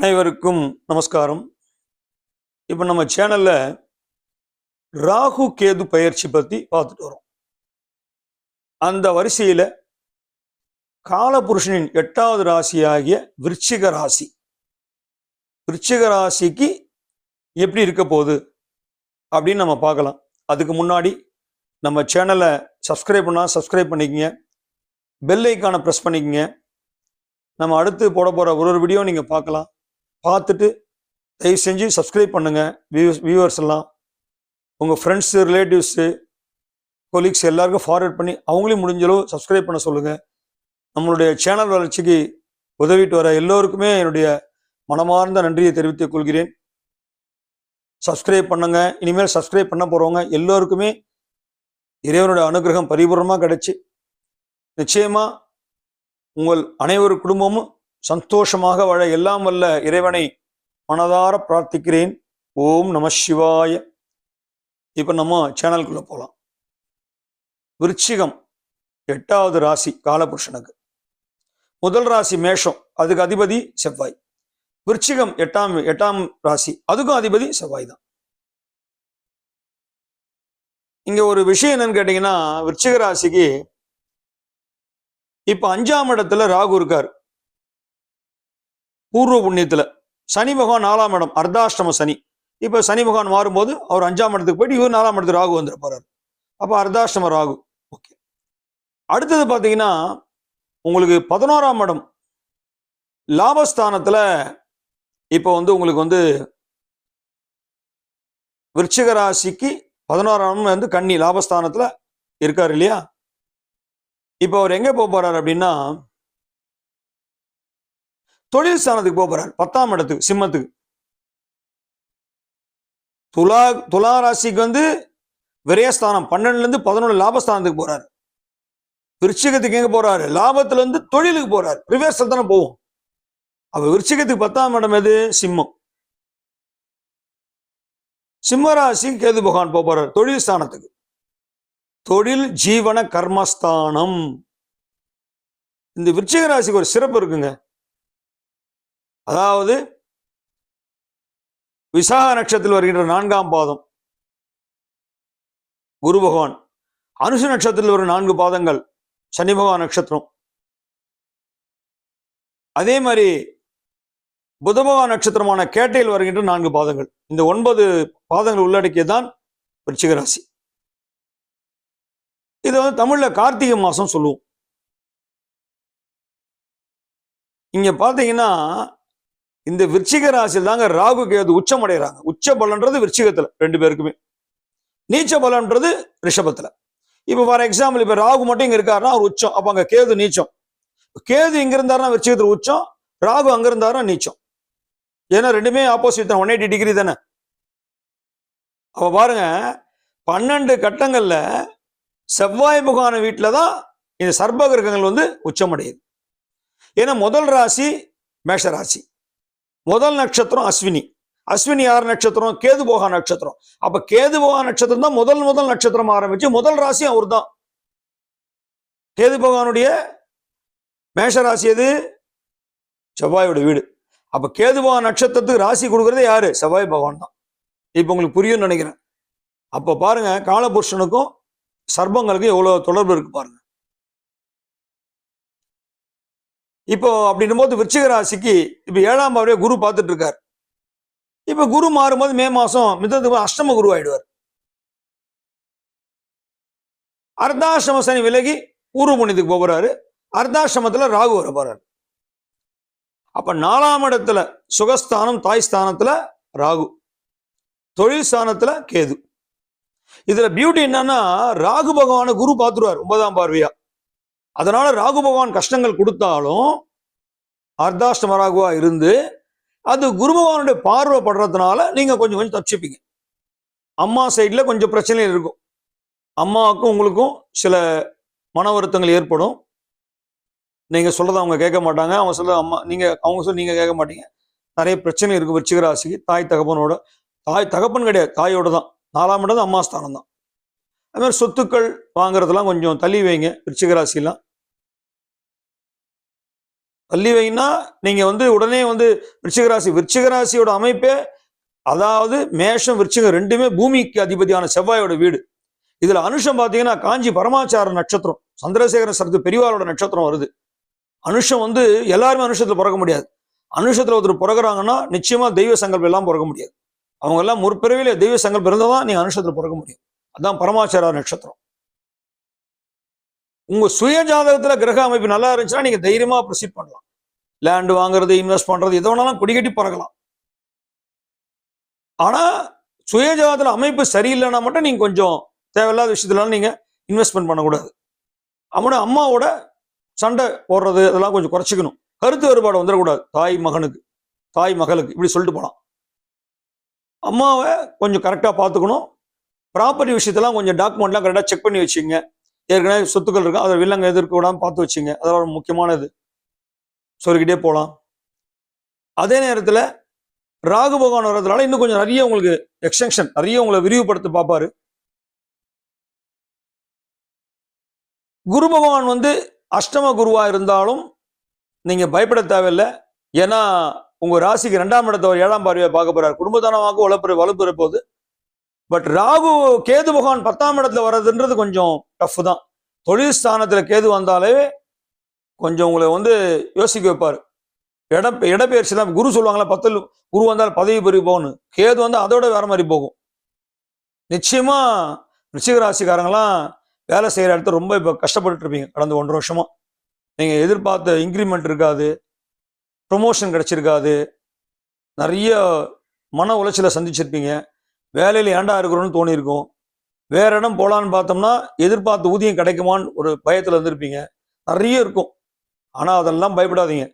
அனைவருக்கும் நமஸ்காரம். இப்போ நம்ம சேனலில் ராகு கேது பயிற்சி பற்றி பார்த்துட்டு வரோம். அந்த வரிசையில் காலபுருஷனின் எட்டாவது ராசியாகிய விருச்சிக ராசி. விருச்சிக ராசிக்கு எப்படி இருக்க போகுது அப்படின்னு நம்ம பார்க்கலாம். அதுக்கு முன்னாடி நம்ம சேனலை சப்ஸ்கிரைப் பண்ணால் சப்ஸ்கிரைப் பண்ணிக்கங்க. பெல் ஐக்கானை ப்ரெஸ் பண்ணிக்கங்க. நம்ம அடுத்து போட போகிற ஒரு ஒரு வீடியோ நீங்கள் பார்க்கலாம். பார்த்துட்டு தயவு செஞ்சு சப்ஸ்கிரைப் பண்ணுங்கள் வியூஸ் வியூவர்ஸ் எல்லாம் உங்கள் ஃப்ரெண்ட்ஸு ரிலேட்டிவ்ஸு கொலீக்ஸ் எல்லாருக்கும் ஃபார்வர்ட் பண்ணி அவங்களையும் முடிஞ்ச அளவு சப்ஸ்கிரைப் பண்ண சொல்லுங்கள் நம்மளுடைய சேனல் வளர்ச்சிக்கு உதவிட்டு வர எல்லோருக்குமே என்னுடைய மனமார்ந்த நன்றியை தெரிவித்துக் கொள்கிறேன். சப்ஸ்கிரைப் பண்ணுங்க. இனிமேல் சப்ஸ்கிரைப் பண்ண போகிறவங்க எல்லோருக்குமே இறைவனுடைய அனுகிரகம் பரிபூர்ணமாக கிடைச்சி. நிச்சயமாக உங்கள் அனைவரு குடும்பமும் சந்தோஷமாக வாழ எல்லாம் வல்ல இறைவனை மனதார பிரார்த்திக்கிறேன். ஓம் நம சிவாய. இப்போ நம்ம சேனலுக்குள்ள போகலாம் விருச்சிகம் எட்டாவது ராசி காலபுருஷனுக்கு. முதல் ராசி மேஷம் அதுக்கு அதிபதி செவ்வாய். விருச்சிகம் எட்டாம் எட்டாம் ராசி அதுக்கும் அதிபதி செவ்வாய் தான். இங்க ஒரு விஷயம் என்னன்னு கேட்டீங்கன்னா விருச்சிக ராசிக்கு இப்ப அஞ்சாம் இடத்துல ராகு இருக்காரு. பூர்வ புண்ணியத்தில். சனி பகவான் நாலாம் இடம் அர்த்தாஷ்டம சனி. இப்போ சனி பகவான் மாறும்போது அவர் அஞ்சாம் இடத்துக்கு போயிட்டு இவர் நாலாம் இடத்துக்கு ராகு வந்துட போறாரு. அப்போ அர்த்தாஷ்டம ராகு. ஓகே. அடுத்தது பார்த்தீங்கன்னா உங்களுக்கு பதினோராம் இடம். லாபஸ்தானத்தில் இப்போ வந்து உங்களுக்கு வந்து விருச்சிக ராசிக்கு பதினோராம் வந்து கன்னி லாபஸ்தானத்தில் இருக்காரு இல்லையா? இப்போ அவர் எங்கே போக போகிறார் அப்படின்னா தொழில் ஸ்தானத்துக்கு போக போறாரு. பத்தாம் இடத்துக்கு சிம்மத்துக்கு. துலா துலா ராசிக்கு வந்து விரயஸ்தானம். பன்னெண்டுல இருந்து பதினொன்று லாபஸ்தானத்துக்கு போறாரு. விருச்சிகத்துக்கு எங்க போறாரு? லாபத்துல இருந்து தொழிலுக்கு போறாரு. ரிவர்ஸில் தானே போவோம். அப்ப விருச்சிகத்துக்கு பத்தாம் இடம் எது? சிம்மம். சிம்மராசி கேது பகவான் போக போறார். தொழில் ஸ்தானத்துக்கு தொழில் ஜீவன கர்மஸ்தானம். இந்த விருச்சிக ராசிக்கு ஒரு சிறப்பு இருக்குங்க. அதாவது விசாக நட்சத்திரத்தில் வருகின்ற நான்காம் பாதம். குரு பகவான். அனுசு நட்சத்திரத்தில் வரும் நான்கு பாதங்கள். சனி பகவான் நட்சத்திரம். அதே மாதிரி புதபகவான் நட்சத்திரமான கேட்டையில் வருகின்ற நான்கு பாதங்கள். இந்த ஒன்பது பாதங்கள் உள்ளடக்கியதான் விருச்சிக ராசி. இதை வந்து தமிழ்ல கார்த்திகை மாசம் சொல்லுவோம். இங்க பாத்தீங்கன்னா இந்த விருச்சிக ராசியில் தாங்க ராகு கேது உச்சம் அடைகிறாங்க உச்ச பலன்றது விருச்சிகத்துல ரெண்டு பேருக்குமே. நீச்ச பலன்றது ரிஷபத்துல. இப்ப ஃபார் எக்ஸாம்பிள் இப்ப ராகு மட்டும் இங்க இருக்காருன்னா அவர் உச்சம். அப்ப அங்க கேது நீச்சம். கேது இங்க இருந்தாருன்னா விருச்சிகத்துல உச்சம். ராகு அங்க இருந்தாருன்னா நீச்சம். ஏன்னா ரெண்டுமே ஆப்போசிட் தான். ஒன் எயிட்டி டிகிரி தானே. அப்ப பாருங்க பன்னெண்டு கட்டங்கள்ல செவ்வாய் முகான வீட்டில் தான் இந்த சர்ப கிரகங்கள் வந்து உச்சமடையுது. ஏன்னா முதல் ராசி மேஷ ராசி. முதல் நட்சத்திரம் அஸ்வினி. அஸ்வினி யார் நட்சத்திரம்? கேது போகா நட்சத்திரம். அப்ப கேது போகா நட்சத்திரம் தான் முதல் முதல் நட்சத்திரம் ஆரம்பிச்சு முதல் ராசி அவர் தான் கேது போகானுடைய மேஷ ராசி எது? செவ்வாயோட வீடு. அப்ப கேது பகவான் நட்சத்திரத்துக்கு ராசி கொடுக்கறதே யாரு? செவ்வாய் பகவான் தான். இப்ப உங்களுக்கு புரியும்னு நினைக்கிறேன். அப்ப பாருங்க காலபுருஷனுக்கும் சர்பங்களுக்கும் எவ்வளவு தொடர்பு இருக்கு பாருங்க. இப்போ அப்படின்னும் போது விருச்சிக ராசிக்கு இப்போ ஏழாம் பாவரே குரு பார்த்துட்டு இருக்காரு இப்போ குரு மாறும்போது மே மாதம் மிதத்துக்கு அஷ்டம குரு ஆயிடுவார். அர்த்தாஷ்டம சனி விலகி பூர்வ புண்ணியத்துக்கு போகிறாரு அர்த்தாஷ்டமத்துல ராகு வர போறாரு. அப்ப நாலாம் இடத்துல சுகஸ்தானம் தாய் ஸ்தானத்துல ராகு. தொழில் ஸ்தானத்துல கேது. இதுல பியூட்டி என்னன்னா ராகு பகவான குரு பார்த்துருவார் ஒன்பதாம் பார்வையா. அதனால ராகு பகவான் கஷ்டங்கள் கொடுத்தாலும் அர்த்தாஷ்டம ராகுவா இருந்து அது குரு பகவானுடைய பார்வை படுறதுனால நீங்க கொஞ்சம் கொஞ்சம் தப்பிச்சுப்பீங்க. அம்மா சைட்ல கொஞ்சம் பிரச்சனை இருக்கும். அம்மாவுக்கும் உங்களுக்கும் சில மன வருத்தங்கள் ஏற்படும். நீங்க சொல்றதை அவங்க கேட்க மாட்டாங்க. அவங்க சொல்ல அம்மா நீங்க அவங்க சொல்ல நீங்க கேட்க மாட்டீங்க. நிறைய பிரச்சனை இருக்கு. விருச்சிகராசிக்கு தாய் தகப்பனோட தாய் தகப்பன் கிடையாது. தாயோட தான். நாலாம் இடம் அம்மா ஸ்தானம் தான். அது மாதிரி சொத்துக்கள் வாங்குறதெல்லாம் கொஞ்சம் தள்ளி வைங்க விருச்சிகராசிலாம் தள்ளி வைனா நீங்க வந்து உடனே வந்து விருச்சிகராசி விருச்சிகராசியோட அமைப்பே அதாவது மேஷம் விருச்சிகம் ரெண்டுமே பூமிக்கு அதிபதியான செவ்வாயோட வீடு. இதுல அனுஷம் பாத்தீங்கன்னா காஞ்சி பரமாச்சார நட்சத்திரம் சந்திரசேகர சரத்து பெரியவாளோட நட்சத்திரம் வருது. அனுஷம் வந்து எல்லாருமே அனுஷத்துல பிறக்க முடியாது. அனுஷத்தில் ஒருத்தர் பிறகுறாங்கன்னா நிச்சயமா தெய்வ சங்கல்பம் எல்லாம் பிறக்க முடியாது. அவங்க எல்லாம் முற்பிறவில தெய்வ சங்கல்பம் இருந்தால் தான் அனுஷத்துல பிறக்க முடியும். அதான் பரமாச்சார நட்சத்திரம். உங்க சுய ஜாதகத்துல கிரக அமைப்பு நல்லா இருந்துச்சுன்னா நீங்க தைரியமா ப்ரொசீட் பண்ணலாம். லேண்ட் வாங்குறது இன்வெஸ்ட் பண்றது எதை வேணாலும் குடிக்கட்டி பறக்கலாம் ஆனா சுய ஜாதகத்துல அமைப்பு சரியில்லைன்னா மட்டும் நீங்க கொஞ்சம் தேவையில்லாத விஷயத்துலாம் நீங்க இன்வெஸ்ட்மெண்ட் பண்ணக்கூடாது. அவனோட அம்மாவோட சண்டை போடுறது இதெல்லாம் கொஞ்சம் குறைச்சிக்கணும். கருத்து வேறுபாடு வந்துடக்கூடாது. தாய் மகனுக்கு தாய் மகளுக்கு இப்படி சொல்லிட்டு போலாம். அம்மாவை கொஞ்சம் கரெக்டாக பார்த்துக்கணும். ப்ராப்பர்ட்டி விஷயத்தெல்லாம் கொஞ்சம் டாக்குமெண்ட்லாம் கரெக்டாக செக் பண்ணி வச்சுங்க ஏற்கனவே சொத்துக்கள் இருக்கும் அதை வில்லங்க எதிர்க்க விடாமல் பார்த்து வச்சுங்க அதெல்லாம் ஒரு முக்கியமானது. சொல்லிக்கிட்டே போகலாம் அதே நேரத்தில் ராகு பகவான் வர்றதுனால இன்னும் கொஞ்சம் நிறைய உங்களுக்கு எக்ஸ்டென்ஷன் நிறைய உங்களை விரிவுபடுத்தி பார்ப்பாரு. குரு பகவான் வந்து அஷ்டம குருவா இருந்தாலும் நீங்க பயப்பட தேவையில்லை. ஏன்னா உங்க ராசிக்கு ரெண்டாம் இடத்த ஒரு ஏழாம் பார்வையை பார்க்க போறாரு. குடும்பதானமாக வளர்ப்புற வலுப்புற போது பட் ராகு கேது பகவான் பத்தாம் இடத்துல வர்றதுன்றது கொஞ்சம் டஃப் தான். தொழில் ஸ்தானத்தில் கேது வந்தாலே கொஞ்சம் உங்களை வந்து யோசிக்க வைப்பார். இட இடப்பெயர்ச்சி தான். குரு சொல்லுவாங்களா பத்தில் குரு வந்தால் பதவி பெருகி போகணும் கேது வந்து அதோட வேற மாதிரி போகும். நிச்சயமா ரிஷிகராசிக்காரங்களாம் வேலை செய்கிற இடத்துல ரொம்ப இப்போ கஷ்டப்பட்டு இருப்பீங்க. கடந்த ஒன்றரை வருஷமா. நீங்க எதிர்பார்த்த இன்க்ரிமெண்ட் இருக்காது. ப்ரொமோஷன் கிடைச்சிருக்காது. நிறைய மன உளைச்சலை சந்திச்சிருப்பீங்க. வேலையில் ஏண்டா இருக்கிறோன்னு தோணியிருக்கும். வேற இடம் போகலான்னு பார்த்தோம்னா எதிர்பார்த்த ஊதியம் கிடைக்குமான்னு ஒரு பயத்தில் இருந்திருப்பீங்க. நிறைய இருக்கும். ஆனால் அதெல்லாம் பயப்படாதீங்க.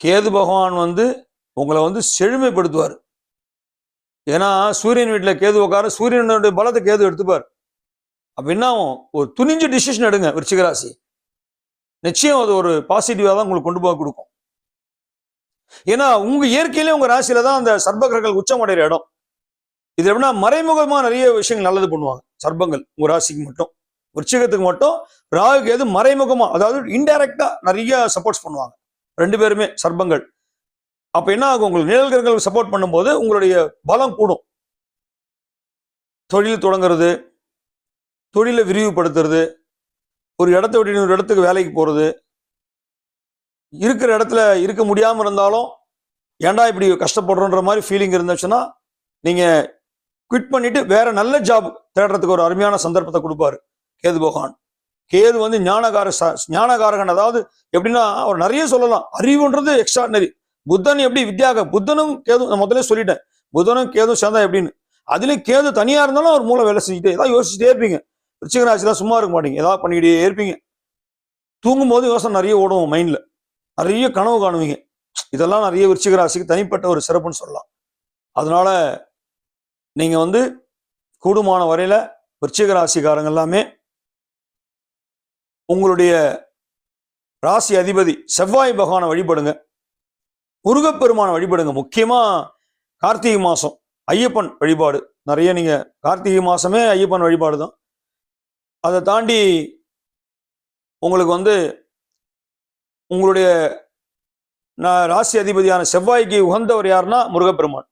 கேது பகவான் வந்து உங்களை வந்து செழுமைப்படுத்துவார். ஏன்னா சூரியன் வீட்டில் கேது உட்கார சூரியனுடைய பலத்தை கேது எடுத்துப்பார். அப்படின்னா ஒரு துணிஞ்சு டிசிஷன் எடுங்க விருச்சிகராசி நிச்சயம் அது ஒரு பாசிட்டிவாக தான் உங்களுக்கு கொண்டு போக கொடுக்கும். ஏன்னா உங்கள் இயற்கையிலே உங்கள் ராசியில தான் அந்த சர்பகிரகங்கள் உச்சமடைகிற இடம். இது எப்படின்னா மறைமுகமா நிறைய விஷயங்கள் நல்லது பண்ணுவாங்க. சர்பங்கள் உங்க ராசிக்கு மட்டும். விருச்சிகத்துக்கு மட்டும் ராகுக்கு எது மறைமுகமா அதாவது இன்டைரக்டா நிறைய சப்போர்ட்ஸ் பண்ணுவாங்க. ரெண்டு பேருமே சர்பங்கள் அப்ப என்ன ஆகும்? உங்களுக்கு நிழல்கிரகங்கள் சப்போர்ட் பண்ணும்போது உங்களுடைய பலம் கூடும். தொழில் தொடங்குறது தொழிலை விரிவுபடுத்துறது ஒரு இடத்த விட்டு இன்னொரு இடத்துக்கு வேலைக்கு போறது. இருக்கிற இடத்துல இருக்க முடியாம இருந்தாலும் ஏன்டா இப்படி கஷ்டப்படுறோன்ற மாதிரி ஃபீலிங் இருந்துச்சுன்னா நீங்கள் குவிட் பண்ணிட்டு வேற நல்ல ஜாப் தேடுறதுக்கு ஒரு அருமையான சந்தர்ப்பத்தை கொடுப்பாரு கேது பகவான் கேது வந்து ஞானகார ச- ஞானகாரகன். அதாவது எப்படின்னா அவர் நிறைய சொல்லலாம். அறிவுன்றது எக்ஸ்ட்ராடினரி புத்தன் எப்படி வித்யாக புத்தனும் கேது நான் முதல்ல சொல்லிட்டேன். புத்தனும் கேதும் சேர்ந்தா எப்படின்னு. அதுலயும் கேது தனியா இருந்தாலும் அவர் மூளை வேலை செஞ்சுட்டு ஏதாவது யோசிச்சுட்டே இருப்பீங்க. ரிச்சிகராசிலாம் சும்மா இருக்க மாட்டீங்க. ஏதாவது பண்ணிக்கிட்டே இருப்பீங்க. தூங்கும் போது யோசனை நிறைய ஓடும் மைண்ட்ல நிறைய கனவு காணுவீங்க. இதெல்லாம் நிறைய விருச்சிகராசிக்கு தனிப்பட்ட ஒரு சிறப்புன்னு சொல்லலாம். அதனால நீங்கள் வந்து கூடுமான வரையில் விருச்சிக ராசிக்காரங்க எல்லாமே உங்களுடைய ராசி அதிபதி செவ்வாய் பகவானை வழிபடுங்க. முருகப்பெருமானை வழிபடுங்க. முக்கியமாக கார்த்திகை மாதம் ஐயப்பன் வழிபாடு. நிறைய நீங்கள் கார்த்திகை மாதமே ஐயப்பன் வழிபாடு தான். அதை தாண்டி உங்களுக்கு வந்து உங்களுடைய ராசி அதிபதியான செவ்வாய்க்கு உகந்தவர் யாருன்னா முருகப்பெருமான்.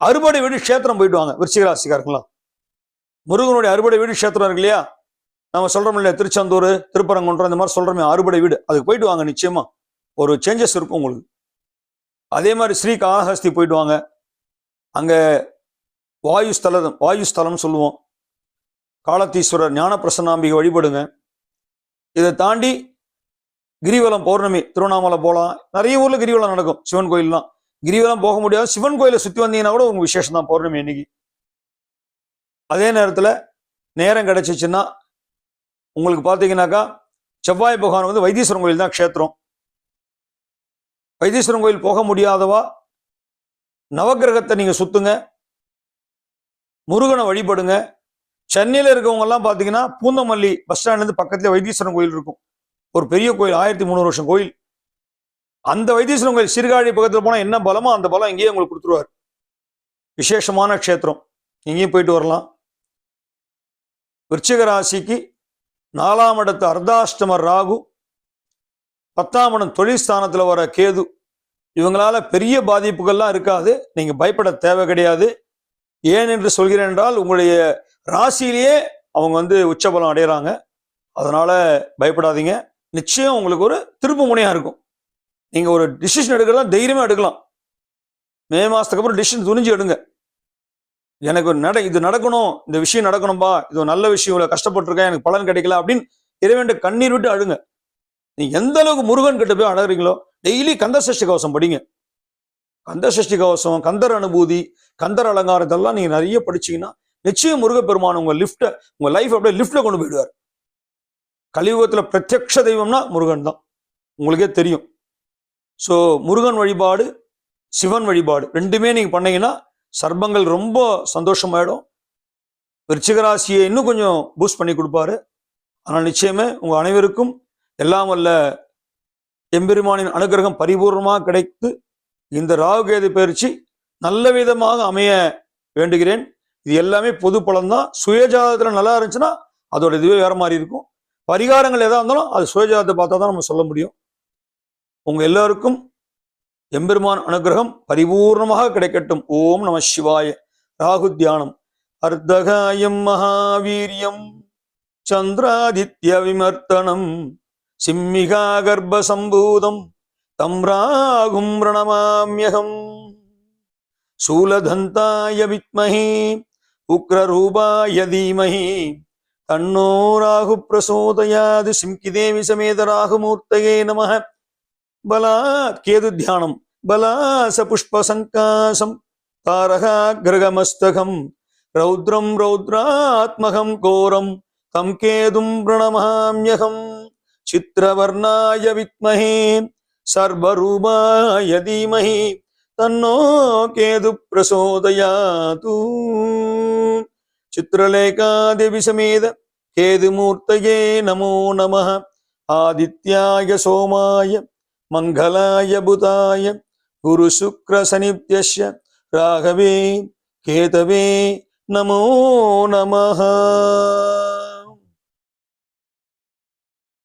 அறுபடை வீடு க்ஷேத்திரம் போயிட்டு வாங்க விருச்சிக ராசிக்காரங்களா முருகனுடைய அறுபடை வீடு க்ஷேத்திரம் இருக்கு இல்லையா? நம்ம சொல்றோம் இல்லையா திருச்செந்தூர் திருப்பரங்குன்றம் இந்த மாதிரி சொல்றோமே அறுபடை வீடு அதுக்கு போயிட்டு வாங்க நிச்சயமா. ஒரு சேஞ்சஸ் இருக்கும் உங்களுக்கு. அதே மாதிரி ஸ்ரீ காளஹஸ்தி போயிட்டு வாங்க அங்கே வாயு ஸ்தலம் வாயு ஸ்தலம்னு சொல்லுவோம். காலத்தீஸ்வரர் ஞானப்பிரசன்னாம்பிகை வழிபடுங்க. இதை தாண்டி கிரிவலம் பௌர்ணமி திருவண்ணாமலை போகலாம். நிறைய ஊரில் கிரிவலம் நடக்கும் சிவன் கோயிலெலாம். கிரிவலம் போக முடியாது சிவன் கோயிலை சுற்றி வந்தீங்கன்னா கூட உங்களுக்கு விசேஷம் தான் பௌர்ணமி அன்னைக்கு. அதே நேரத்துல நேரம் கிடைச்சிச்சுன்னா உங்களுக்கு பார்த்தீங்கன்னாக்கா செவ்வாய் பகவான் வந்து வைத்தீஸ்வரன் கோயில் தான் க்ஷேத்திரம். வைத்தீஸ்வரன் கோயில் போக முடியாதவா நவக்கிரகத்தை நீங்கள் சுத்துங்க முருகனை வழிபடுங்க. சென்னையில் இருக்கவங்க எல்லாம் பூந்தமல்லி பஸ் ஸ்டாண்ட்லேருந்து பக்கத்துல வைத்தீஸ்வரன் கோயில் இருக்கும். ஒரு பெரிய கோயில் ஆயிரத்தி முந்நூறு வருஷம் கோயில். அந்த வைத்தீஸ்வரன் கோயில் சீர்காழி பக்கத்தில் போனால் என்ன பலமோ அந்த பலம் இங்கேயே உங்களுக்கு கொடுத்துருவார். விசேஷமான க்ஷேத்திரம். இங்கேயும் போயிட்டு வரலாம். விருச்சிக ராசிக்கு நாலாம் இடத்து அர்த்தாஷ்டமர் ராகு பத்தாம் இடம் தொழில் வர கேது. இவங்களால பெரிய பாதிப்புகள்லாம் இருக்காது. நீங்கள் பயப்பட தேவை கிடையாது. ஏன் என்று சொல்கிறேன் என்றால் உங்களுடைய ராசியிலேயே அவங்க வந்து உச்சபலம் அடையிறாங்க. அதனால பயப்படாதீங்க. நிச்சயம் உங்களுக்கு ஒரு திருப்பு முனையாக இருக்கும். நீங்கள் ஒரு டிசிஷன் எடுக்கிறதா தைரியமாக எடுக்கலாம். மே மாதத்துக்கு அப்புறம் டிசிஷன் துணிஞ்சு எடுங்க. எனக்கு ஒரு நட இது நடக்கணும் இந்த விஷயம் நடக்கணும்பா இது ஒரு நல்ல விஷயம் இவ்வளோ கஷ்டப்பட்டிருக்கேன் எனக்கு பலன் கிடைக்கல அப்படின்னு இறைவன் கண்ணீர் விட்டு அழுங்க. நீ எந்த அளவுக்கு முருகன் கிட்ட போய் அழகுறீங்களோ டெய்லி கந்த சஷ்டி கவசம் படிங்க. கந்த சஷ்டி கவசம் கந்தர் அனுபூதி கந்தர் அலங்காரம் இதெல்லாம் நீங்கள் நிறைய படிச்சீங்கன்னா நிச்சயம் முருகப்பெருமான் உங்கள் லிஃப்ட்டை உங்கள் லைஃப் அப்படியே லிஃப்ட்ல கொண்டு போயிடுவார். கலியுகத்தில் பிரத்யக்ஷ தெய்வம்னா முருகன் தான். உங்களுக்கே தெரியும். ஸோ முருகன் வழிபாடு சிவன் வழிபாடு ரெண்டுமே நீங்கள் பண்ணீங்கன்னா சர்பங்கள் ரொம்ப சந்தோஷமாயிடும். விருச்சிகராசியை இன்னும் கொஞ்சம் பூஸ்ட் பண்ணி கொடுப்பாரு. ஆனால் நிச்சயமே உங்கள் அனைவருக்கும் எல்லாம் வல்ல எம்பெருமானின் அனுகிரகம் பரிபூர்ணமாக கிடைத்து இந்த ராகுகேது பயிற்சி நல்ல விதமாக அமைய வேண்டுகிறேன். இது எல்லாமே பொது பலன்தான். சுயஜாதத்தில் நல்லா இருந்துச்சுன்னா அதோட இதுவே வேற மாதிரி இருக்கும். பரிகாரங்கள் எதாக இருந்தாலும் அது சுயஜாதத்தை பார்த்தா தான் நம்ம சொல்ல முடியும். உங்கள் எல்லோருக்கும் எம்பெருமான் அனுகிரகம் பரிபூர்ணமாக கிடைக்கட்டும். ஓம் நம சிவாய. ராகு தியானம். அர்த்தகாயம் மகாவீரியம் சந்திராதித்ய விமர்த்தனம் சிம்மிகா கர்ப்பசம்பூதம் தம் ராகும் பிரணமாமியகம் சூலதந்தாய வித்மஹி உக்ரரூபாய தீமஹி தன்னோ ராகு பிரசோதயாது சிம்கிதேவி சமேத ராகுமூர்த்தயே நமः பலாத் கேது தியானம் பலாச புஷ்ப சங்காசம் தாரகா கிரகமஸ்தகம் ரௌத்ரம் ரௌத்ராத்மகம் கோரம் தம் கேதும் பிரணமாமியகம் சித்திரவர்ணாய வித்மஹே சர்வரூபாய தீமஹி தன்னோ கேது பிரசோதயாது சித்திரலேகாதேவி சமேத கேதுமூர்த்தயே நமோ நம ஆதித்யாய சோமாய மங்களாய புதாய குரு சுக்ர சனித்யஸ்ய ராகவே கேதவே நமோ நமः